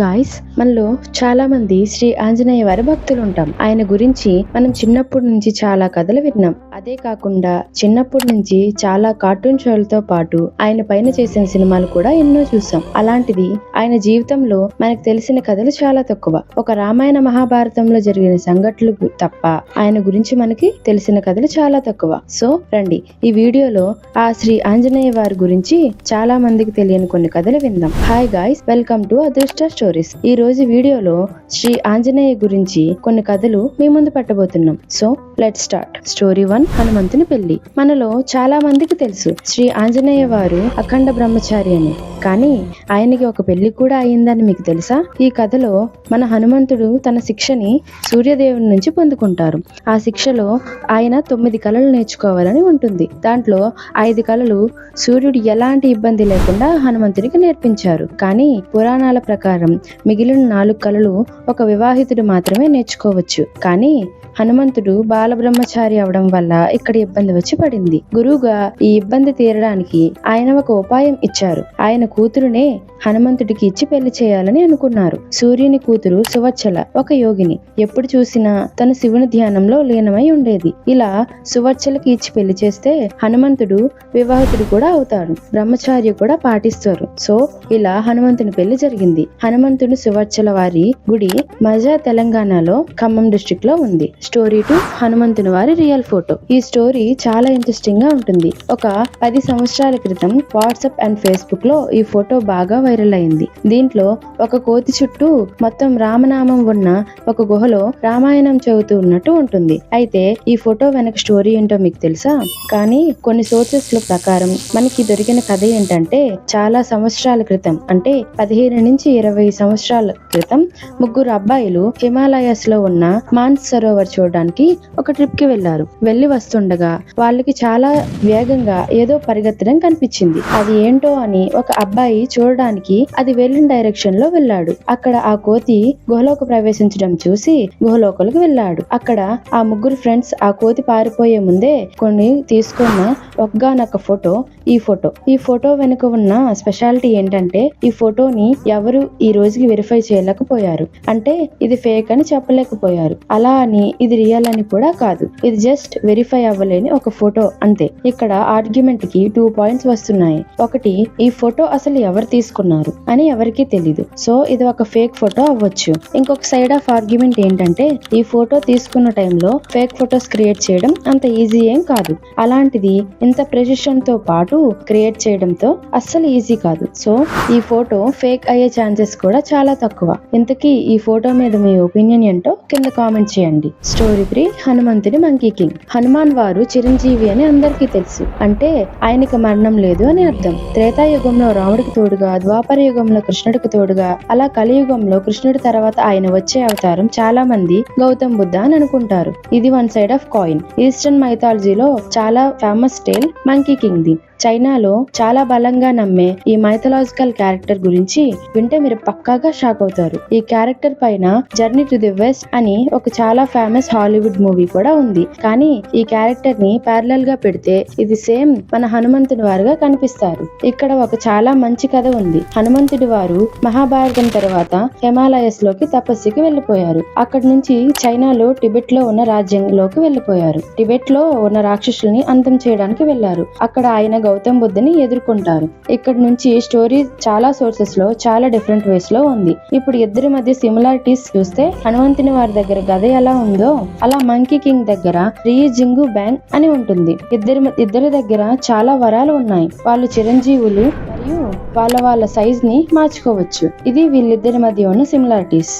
Guys మనలో చాలా మంది శ్రీ ఆంజనేయ వారి భక్తులు ఉంటాం ఆయన గురించి మనం చిన్నప్పటి నుంచి చాలా కథలు విన్నాం. అదే కాకుండా చిన్నప్పటి నుంచి చాలా కార్టూన్ షోలతో పాటు ఆయన పైన చేసిన సినిమాలు కూడా ఎన్నో చూసాం. అలాంటిది ఆయన జీవితంలో మనకు తెలిసిన కథలు చాలా తక్కువ. ఒక రామాయణ మహాభారతంలో జరిగిన సంఘటనలు తప్ప ఆయన గురించి మనకి తెలిసిన కథలు చాలా తక్కువ. సో రండి ఈ వీడియోలో ఆ శ్రీ ఆంజనేయ వారి గురించి చాలా మందికి తెలియని కొన్ని కథలు విందాం. Hi guys welcome to Adrushta stories ఈ రోజు వీడియోలో శ్రీ ఆంజనేయ గురించి కొన్ని కథలు మీ ముందు పెట్టబోతున్నాం. So let start story one హనుమంతుని పెళ్ళి మనలో చాలా మందికి తెలుసు శ్రీ ఆంజనేయ వారు అఖండ బ్రహ్మచారి అని. కానీ ఆయనకి ఒక పెళ్ళి కూడా అయిందని మీకు తెలుసా? ఈ కథలో మన హనుమంతుడు తన శిక్షని సూర్యదేవుని నుంచి పొందుకుంటారు. ఆ శిక్షలో ఆయన తొమ్మిది కళలు నేర్చుకోవాలని ఉంటుంది. దాంట్లో ఐదు కళలు సూర్యుడు ఎలాంటి ఇబ్బంది లేకుండా హనుమంతుడికి నేర్పించారు. కానీ పురాణాల ప్రకారం మిగిలిన నాలుగు కళలు ఒక వివాహితుడు మాత్రమే నేర్చుకోవచ్చు. కానీ హనుమంతుడు బాలబ్రహ్మచారి అవడం వల్ల ఇక్కడ ఇబ్బంది వచ్చి పడింది. గురువుగా ఈ ఇబ్బంది తీరడానికి ఆయన ఒక ఉపాయం ఇచ్చారు. ఆయన కూతురునే హనుమంతుడికి ఇచ్చి పెళ్ళి చేయాలని అనుకున్నారు. సూర్యుని కూతురు సువచ్చల ఒక యోగిని. ఎప్పుడు చూసినా తన శివుని ధ్యానంలో లీనమై ఉండేది. ఇలా సువచ్చలకి ఇచ్చి పెళ్ళి చేస్తే హనుమంతుడు వివాహితుడు కూడా అవుతాడు. బ్రహ్మచార్య కూడా పాటిస్తారు. సో ఇలా హనుమంతుని పెళ్ళి జరిగింది. హనుమంతుడు సువచ్చల వారి గుడి మజా తెలంగాణలో ఖమ్మం డిస్ట్రిక్ట్లో ఉంది. స్టోరీ టు హనుమంతుని వారి రియల్ ఫోటో ఈ స్టోరీ చాలా ఇంట్రెస్టింగ్గా ఉంటుంది. ఒక పది సంవత్సరాల క్రితం వాట్సాప్ అండ్ ఫేస్బుక్లో ఈ ఫోటో బాగా వైరల్ అయింది. దీంట్లో ఒక కోతి చుట్టూ మొత్తం రామనామం ఉన్న ఒక గుహలో రామాయణం చదువుతూ ఉన్నట్టు ఉంటుంది. అయితే ఈ ఫోటో వెనక స్టోరీ ఏంటో మీకు తెలుసా? కానీ కొన్ని సోర్సెస్ ల ప్రకారం మనకి దొరికిన కథ ఏంటంటే చాలా సంవత్సరాల క్రితం అంటే పదిహేను నుంచి ఇరవై సంవత్సరాల క్రితం ముగ్గురు అబ్బాయిలు హిమాలయస్లో ఉన్న మాన్స్ సరోవర్ చూడడానికి ఒక ట్రిప్కి వెళ్ళారు వెళ్ళి వస్తుండగా వాళ్ళకి చాలా వేగంగా ఏదో పరిగెత్తడం కనిపించింది. అది ఏంటో అని ఒక అబ్బాయి చూడడానికి అది వెళ్ళిన డైరెక్షన్లో వెళ్ళాడు. అక్కడ ఆ కోతి గుహలోకి ప్రవేశించడం చూసి గుహలోకలకు వెళ్ళాడు. అక్కడ ఆ ముగ్గురు ఫ్రెండ్స్ ఆ కోతి పారిపోయే ముందే కొన్ని తీసుకున్న ఒక్కగానొక్క ఫోటో ఈ ఫోటో. ఈ ఫోటో వెనుక ఉన్న స్పెషాలిటీ ఏంటంటే ఈ ఫోటోని ఎవరు ఈ రోజుకి వెరిఫై చేయలేకపోయారు. అంటే ఇది ఫేక్ అని చెప్పలేకపోయారు. అలా అని ఇది రియల్ అని కూడా కాదు. ఇది జస్ట్ వెరిఫై అవ్వలేని ఒక ఫోటో అంతే. ఇక్కడ ఆర్గ్యుమెంట్కి టూ పాయింట్స్ వస్తున్నాయి. ఒకటి ఈ ఫోటో అసలు ఎవరు తీసుకున్నారు అని ఎవరికీ తెలీదు. సో ఇది ఒక ఫేక్ ఫోటో అవ్వచ్చు. ఇంకొక సైడ్ ఆఫ్ ఆర్గ్యుమెంట్ ఏంటంటే ఈ ఫోటో తీసుకున్న టైంలో ఫేక్ ఫోటోస్ క్రియేట్ చేయడం అంత ఈజీ ఏం కాదు. అలాంటిది ఇంత ప్రెసిషన్తో పాటు క్రియేట్ చేయడంతో అస్సలు ఈజీ కాదు. సో ఈ ఫోటో ఫేక్ అయ్యే ఛాన్సెస్ కూడా చాలా తక్కువ. ఇంతకీ ఈ ఫోటో మీద మీ ఒపీనియన్ ఏంటో కింద కామెంట్ చేయండి. స్టోరీ త్రీ హనుమంతుడి మంకీ కింగ్. హనుమాన్ వారు చిరంజీవి అని అందరికీ తెలుసు. అంటే ఆయనకి మరణం లేదు అని అర్థం. త్రేతాయుగంలో రాముడికి తోడుగా ద్వాపర యుగంలో కృష్ణుడికి తోడుగా అలా కలియుగంలో కృష్ణుడి తర్వాత ఆయన వచ్చే అవతారం చాలా మంది గౌతమ్ బుద్ధ అని అనుకుంటారు. ఇది one side of coin. Eastern మైథాలజీలో చాలా famous tale monkey king the చైనాలో చాలా బలంగా నమ్మే ఈ మైథలాజికల్ క్యారెక్టర్ గురించి వింటే మీరు పక్కాగా షాక్ అవుతారు. ఈ క్యారెక్టర్ పైన జర్నీ టు ది వెస్ట్ అని ఒక చాలా ఫేమస్ హాలీవుడ్ మూవీ కూడా ఉంది. కానీ ఈ క్యారెక్టర్ని ప్యారలల్గా పెడితే ఇది సేమ్ మన హనుమంతుడి వారుగా కనిపిస్తారు. ఇక్కడ ఒక చాలా మంచి కథ ఉంది. హనుమంతుడి వారు మహాభారతం తర్వాత హిమాలయస్లోకి తపస్సుకి వెళ్ళిపోయారు అక్కడి నుంచి చైనాలో టిబెట్లో ఉన్న రాజ్యంలోకి వెళ్ళిపోయారు టిబెట్లో ఉన్న రాక్షసుల్ని అంతం చేయడానికి వెళ్ళారు అక్కడ ఆయన గౌతమ్ బుద్ధుని ఎదుర్కొంటారు. ఇక్కడ నుంచి స్టోరీ చాలా సోర్సెస్లో చాలా డిఫరెంట్ వేస్లో ఉంది. ఇప్పుడు ఇద్దరి మధ్య సిమిలారిటీస్ చూస్తే హనుమంతుని వారి దగ్గర గద ఎలా ఉందో అలా మంకీ కింగ్ దగ్గర రీ జింగు బ్యాంగ్ అని ఉంటుంది. ఇద్దరి ఇద్దరి దగ్గర చాలా వరాలు ఉన్నాయి. వాళ్ళు చిరంజీవులు మరియు వాళ్ళ వాళ్ళ సైజ్ని మార్చుకోవచ్చు. ఇది వీళ్ళిద్దరి మధ్య ఉన్న సిమిలారిటీస్